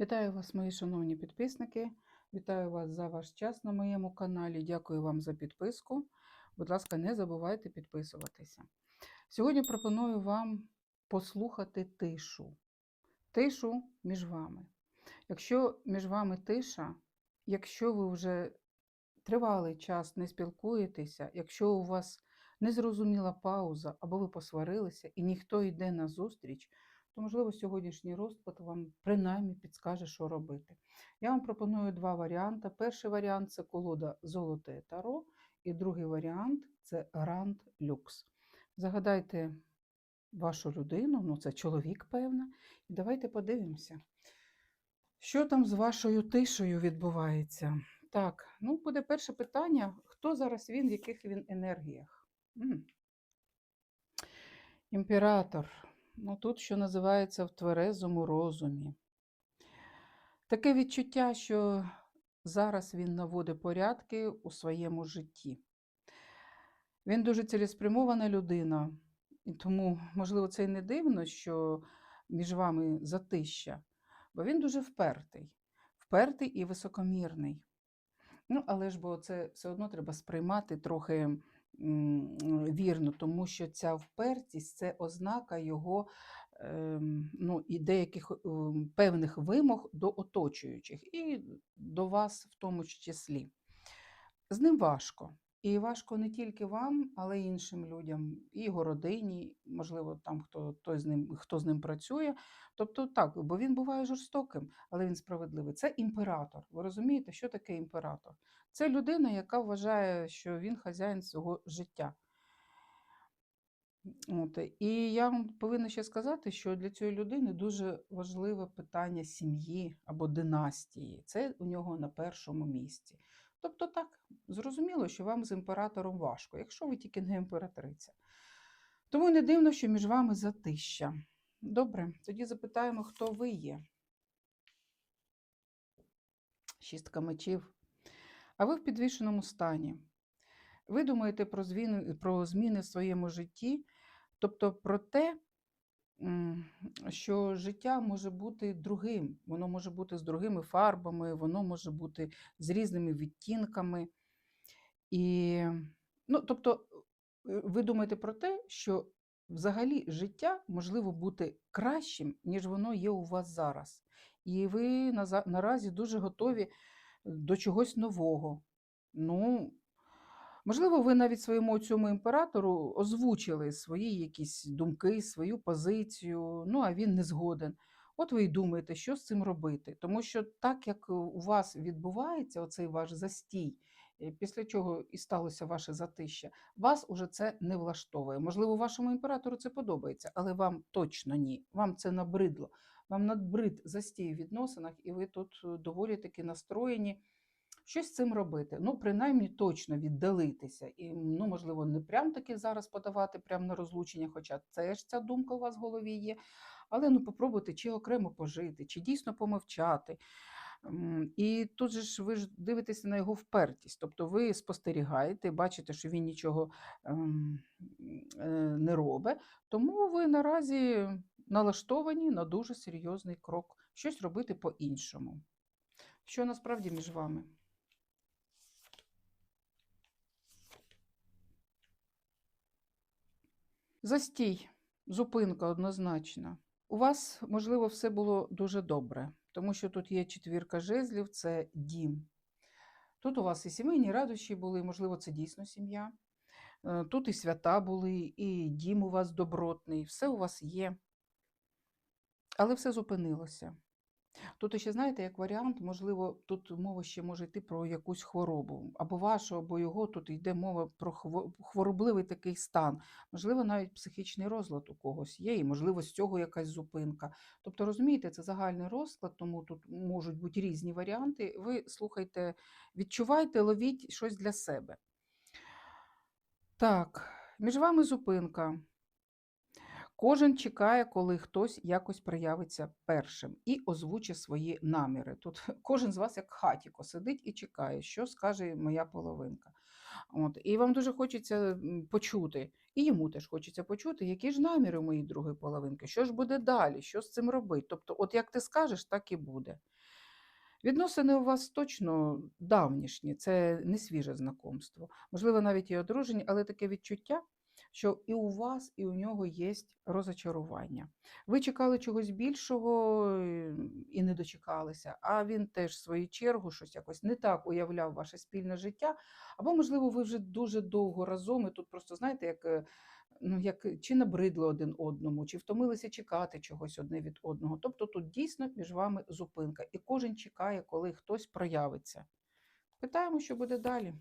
Вітаю вас, мої шановні підписники. Вітаю вас за ваш час на моєму каналі. Дякую вам за підписку. Будь ласка, не забувайте підписуватися. Сьогодні пропоную вам послухати тишу. Тишу між вами. Якщо між вами тиша, якщо ви вже тривалий час не спілкуєтеся, якщо у вас незрозуміла пауза або ви посварилися і ніхто йде на зустріч, то, можливо, сьогоднішній розклад вам принаймні підскаже, що робити. Я вам пропоную два варіанти. Перший варіант це колода Золоте Таро, і другий варіант це Гранд Люкс. Загадайте вашу людину, ну це чоловік, певно, і давайте подивимося, що там з вашою тишею відбувається. Так, ну буде перше питання: хто зараз він, в яких він енергіях? М. Імператор. Ну, тут, що називається, в тверезому розумі. Таке відчуття, що зараз він наводить порядки у своєму житті. Він дуже цілеспрямована людина, і тому, можливо, це й не дивно, що між вами затища, бо він дуже впертий, впертий і високомірний. Ну, але ж бо це все одно треба сприймати трохи вірно, тому що ця впертість це ознака його ем, ну, і деяких ем, певних вимог до оточуючих, і до вас в тому числі. З ним важко. І важко не тільки вам, але й іншим людям, і його родині, можливо, там хто, той з ним, хто з ним працює. Тобто так, бо він буває жорстоким, але він справедливий. Це імператор. Ви розумієте, що таке імператор? Це людина, яка вважає, що він хазяїн свого життя. От. І я вам повинна ще сказати, що для цієї людини дуже важливе питання сім'ї або династії. Це у нього на першому місці. Тобто, так, зрозуміло, що вам з імператором важко, якщо ви тільки не імператриця. Тому не дивно, що між вами затища. Добре, тоді запитаємо, хто ви є. Шістка мечів. А ви в підвішеному стані. Ви думаєте про зміни, про зміни в своєму житті, тобто про те, що життя може бути другим, воно може бути з другими фарбами, воно може бути з різними відтінками. І, ну, тобто, е, ви думаєте про те, що взагалі життя можливо бути кращим, ніж воно є у вас зараз. І ви наразі дуже готові до чогось нового. Ну, можливо, ви навіть своєму цьому імператору озвучили свої якісь думки, свою позицію, ну а він не згоден. От ви й думаєте, що з цим робити. Тому що так як у вас відбувається оцей ваш застій, е, після чого і сталося ваше затища, вас уже це не влаштовує. Можливо, вашому імператору це подобається, але вам точно ні. Вам це набридло. Вам надбрид застій в відносинах, і ви тут е, доволі таки настроєні щось з цим робити. Ну, принаймні, точно віддалитися. І, ну, можливо, не прям таки зараз подавати прямо на розлучення, хоча це ж ця думка у вас в голові є. Але ну, попробуйте чи окремо пожити, чи дійсно помовчати. І тут же ж ви ж дивитеся на його впертість. Тобто ви спостерігаєте, бачите, що він нічого ем, е, не робить. Тому ви наразі налаштовані на дуже серйозний крок, щось робити по-іншому. Що насправді між вами? Застій, зупинка однозначно. У вас, можливо, все було дуже добре, тому що тут є четвірка жезлів, це дім. Тут у вас і сімейні радощі були, можливо, це дійсно сім'я. Е, Тут і свята були, і дім у вас добротний, все у вас є. Але все зупинилося. Тут ще, знаєте, як варіант, можливо, тут мова ще може йти про якусь хворобу, або вашу, або його, тут йде мова про хворобливий такий стан. Можливо, навіть психічний розлад у когось є, і, можливо, з цього якась зупинка. Тобто, розумієте, це загальний розклад, тому тут можуть бути різні варіанти. Ви слухайте, відчувайте, ловіть щось для себе. Так, між вами зупинка. Кожен чекає, коли хтось якось проявиться першим і озвучить свої наміри. Тут кожен з вас, як хатіко, сидить і чекає, що скаже моя половинка. От, і вам дуже хочеться почути, і йому теж хочеться почути, які ж наміри моєї другої половинки, що ж буде далі, що з цим робити. Тобто, от як ти скажеш, так і буде. Відносини у вас точно давнішні, це не свіже знакомство. Можливо, навіть і одружені, але таке відчуття, що і у вас, і у нього є розочарування. Ви чекали чогось більшого е, і не дочекалися, а він теж в свою чергу щось якось не так уявляв ваше спільне життя. Або, можливо, ви вже дуже довго разом, і тут просто знаєте, як. е, Ну, як чи набридли один одному, чи втомилися чекати чогось одне від одного. Тобто тут дійсно між вами зупинка, і кожен чекає, коли хтось проявиться. Питаємо, що буде далі.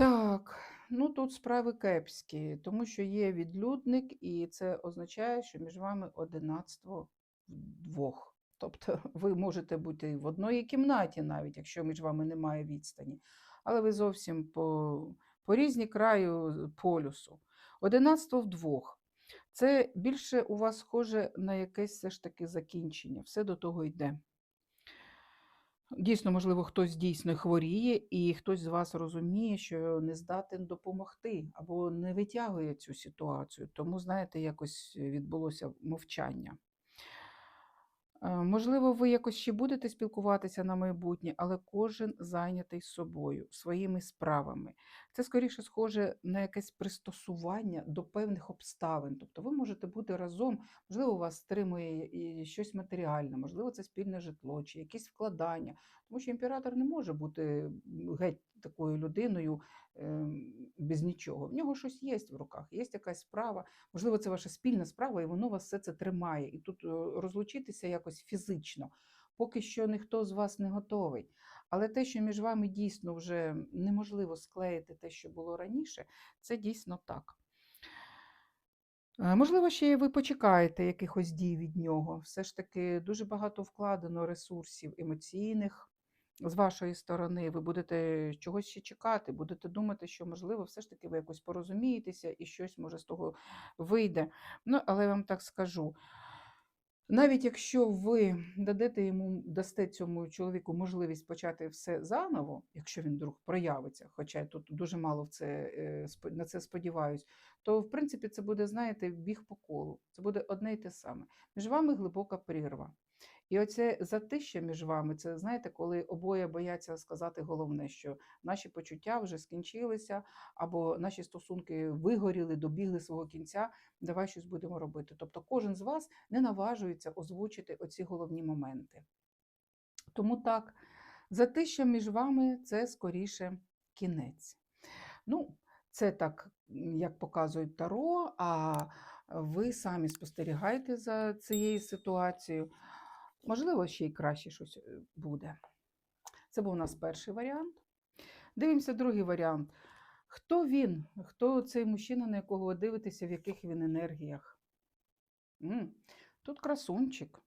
Так, ну тут справи кепські, тому що є відлюдник, і це означає, що між вами одинацтво вдвох. Тобто ви можете бути в одній кімнаті, навіть якщо між вами немає відстані, але ви зовсім по, по різні краю полюсу. Одинацтво вдвох. Це більше у вас схоже на якесь все ж таки закінчення, все до того йде. Дійсно, можливо, хтось дійсно хворіє, і хтось з вас розуміє, що не здатен допомогти або не витягує цю ситуацію. Тому, знаєте, якось відбулося мовчання. Е, Можливо, ви якось ще будете спілкуватися на майбутнє, але кожен зайнятий собою, своїми справами. Це скоріше схоже на якесь пристосування до певних обставин. Тобто ви можете бути разом, можливо, вас стримує і щось матеріальне, можливо, це спільне житло чи якісь вкладання. Тому що імператор не може бути геть такою людиною ем, без нічого. В нього щось є в руках, є якась справа. Можливо, це ваша спільна справа, і воно вас все це тримає. І тут е, розлучитися якось фізично. Поки що ніхто з вас не готовий. Але те, що між вами дійсно вже неможливо склеїти те, що було раніше, це дійсно так. Е, Можливо, ще ви почекаєте якихось дій від нього. Все ж таки дуже багато вкладено ресурсів емоційних з вашої сторони. Ви будете чогось ще чекати, будете думати, що, можливо, все ж таки ви якось порозумієтеся і щось може з того вийде. Ну, але я вам так скажу. Навіть якщо ви дадете йому, дасте цьому чоловіку можливість почати все заново, якщо він вдруг проявиться, хоча я тут дуже мало в це, е, на це сподіваюсь, то в принципі це буде, знаєте, біг по колу. Це буде одне й те саме. Між вами глибока прірва. І оце затища між вами, це знаєте, коли обоє бояться сказати головне, що наші почуття вже скінчилися, або наші стосунки вигоріли, добігли свого кінця. Давай щось будемо робити. Тобто, кожен з вас не наважується озвучити оці головні моменти. Тому так, затища між вами це скоріше кінець. Ну, це так, як показують Таро, а ви самі спостерігаєте за цією ситуацією. Можливо, ще й краще щось е, буде. Це був у нас перший варіант. Дивимося другий варіант. Хто він? Хто цей мужчина, на якого ви дивитеся, в яких він енергіях? Тут красунчик,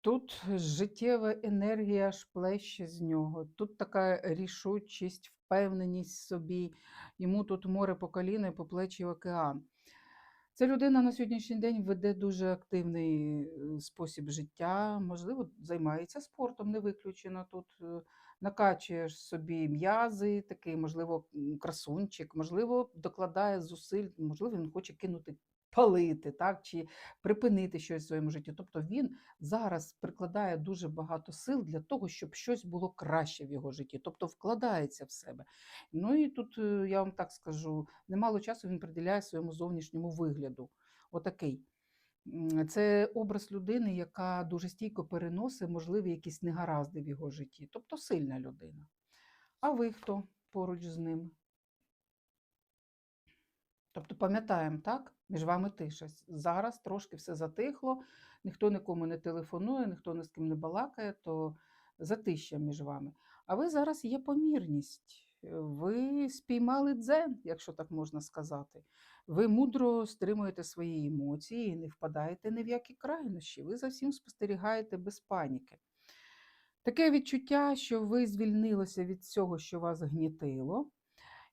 тут життєва енергія аж плеще з нього, тут така рішучість, впевненість в собі. Йому тут море по коліна по плечі океан. Ця людина на сьогоднішній день веде дуже активний е, спосіб життя, можливо, займається спортом, не виключено тут. накачуєш собі м'язи, такий, можливо, красунчик, можливо, докладає зусиль, можливо, він хоче кинути палити, так, чи припинити щось в своєму житті. Тобто він зараз прикладає дуже багато сил для того, щоб щось було краще в його житті, тобто вкладається в себе. Ну і тут е, я вам так скажу, немало часу він приділяє своєму зовнішньому вигляду. Отакий. Це образ людини, яка дуже стійко переносить можливі якісь негаразди в його житті, тобто сильна людина. А ви хто поруч з ним? Тобто пам'ятаємо, так? Між вами тиша. Зараз трошки все затихло, ніхто нікому не телефонує, ніхто ні з ким не балакає, то затища між вами. А ви зараз є помірність. Ви спіймали дзен, якщо так можна сказати. Ви мудро стримуєте свої емоції і не впадаєте ні в які крайнощі. Ви за всім спостерігаєте без паніки. Таке відчуття, що ви звільнилися від всього, що вас гнітило,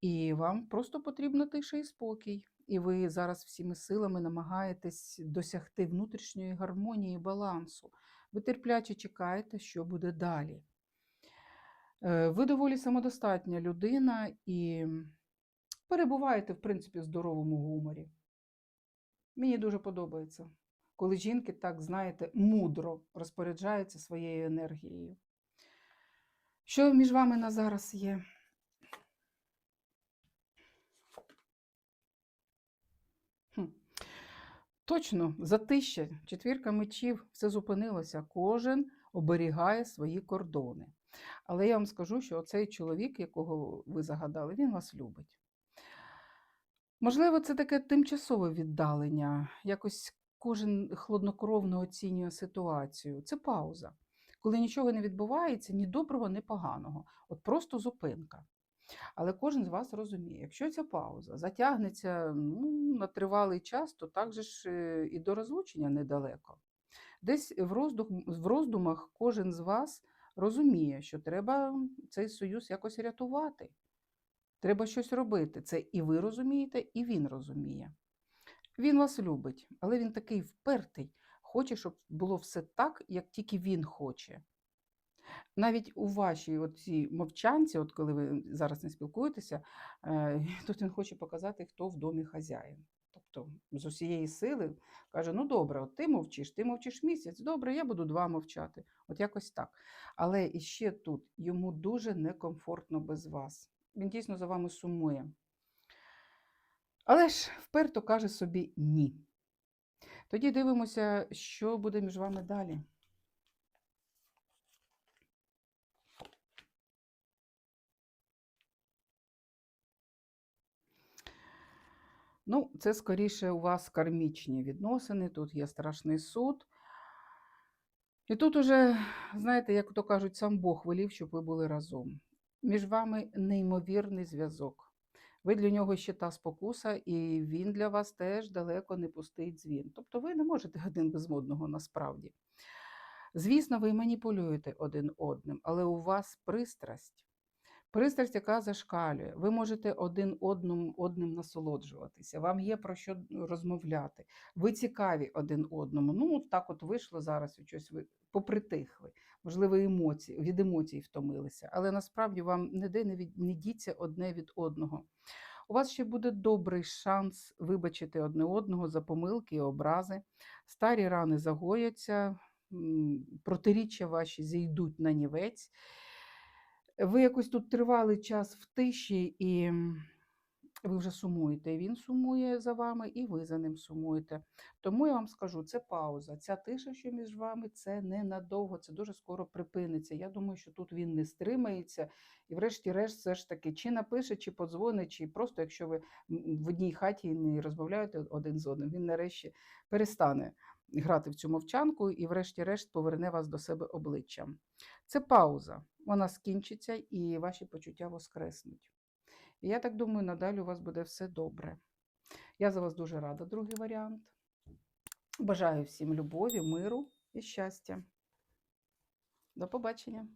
і вам просто потрібна тиша і спокій. І ви зараз всіми силами намагаєтесь досягти внутрішньої гармонії балансу. Ви терпляче чекаєте, що буде далі. Е, Ви доволі самодостатня людина і перебуваєте, в принципі, в здоровому гуморі. Мені дуже подобається, коли жінки так, знаєте, мудро розпоряджаються своєю енергією. Що між вами на зараз є? Точно, затища, четвірка мечів, все зупинилося. Кожен оберігає свої кордони. Але я вам скажу, що цей чоловік, якого ви загадали, він вас любить. Можливо, це таке тимчасове віддалення, якось кожен хладнокровно оцінює ситуацію. Це пауза, коли нічого не відбувається, ні доброго, ні поганого. От просто зупинка. Але кожен з вас розуміє, якщо ця пауза затягнеться ну, на тривалий час, то так же ж е, і до розлучення недалеко. Десь в, роздух, в роздумах кожен з вас розуміє, що треба цей союз якось рятувати. Треба щось робити. Це і ви розумієте, і він розуміє. Він вас любить, але він такий впертий, хоче, щоб було все так, як тільки він хоче. Навіть у вашій цій мовчанці, от коли ви зараз не спілкуєтеся, е, тут він хоче показати, хто в домі хазяїн. Тобто з усієї сили каже: ну добре, от ти мовчиш, ти мовчиш місяць, добре, я буду два мовчати. От якось так. Але іще тут йому дуже некомфортно без вас. Він дійсно за вами сумує. Але ж вперто каже собі ні. Тоді дивимося, що буде між вами далі. Ну, це скоріше у вас кармічні відносини, тут є страшний суд. І тут уже, знаєте, як то кажуть, сам Бог волів, щоб ви були разом. Між вами неймовірний зв'язок. Ви для нього ще та спокуса, і він для вас теж далеко не пустий дзвін. Тобто ви не можете один без одного насправді. Звісно, ви маніпулюєте один одним, але у вас пристрасть. Пристрасть, яка зашкалює. Ви можете один одним, одним насолоджуватися, вам є про що розмовляти. Ви цікаві один одному. Ну, так от вийшло зараз, і щось ви попритихли. Можливо, емоції, від емоцій втомилися, але насправді вам ніде не, від, не діться одне від одного. У вас ще буде добрий шанс вибачити одне одного за помилки і образи. Старі рани загояться, протиріччя ваші зійдуть на нівець. Ви якось тут тривалий час в тиші, і ви вже сумуєте. Він сумує за вами, і ви за ним сумуєте. Тому я вам скажу, це пауза. Ця тиша, що між вами, це ненадовго, це дуже скоро припиниться. Я думаю, що тут він не стримається. І, врешті-решт, все ж таки, чи напише, чи подзвонить, чи просто, якщо ви в одній хаті не розмовляєте один з одним, він нарешті перестане грати в цю мовчанку і, врешті-решт, поверне вас до себе обличчям. Це пауза. Вона скінчиться і ваші почуття воскреснуть. І я так думаю, надалі у вас буде все добре. Я за вас дуже рада, другий варіант. Бажаю всім любові, миру і щастя. До побачення!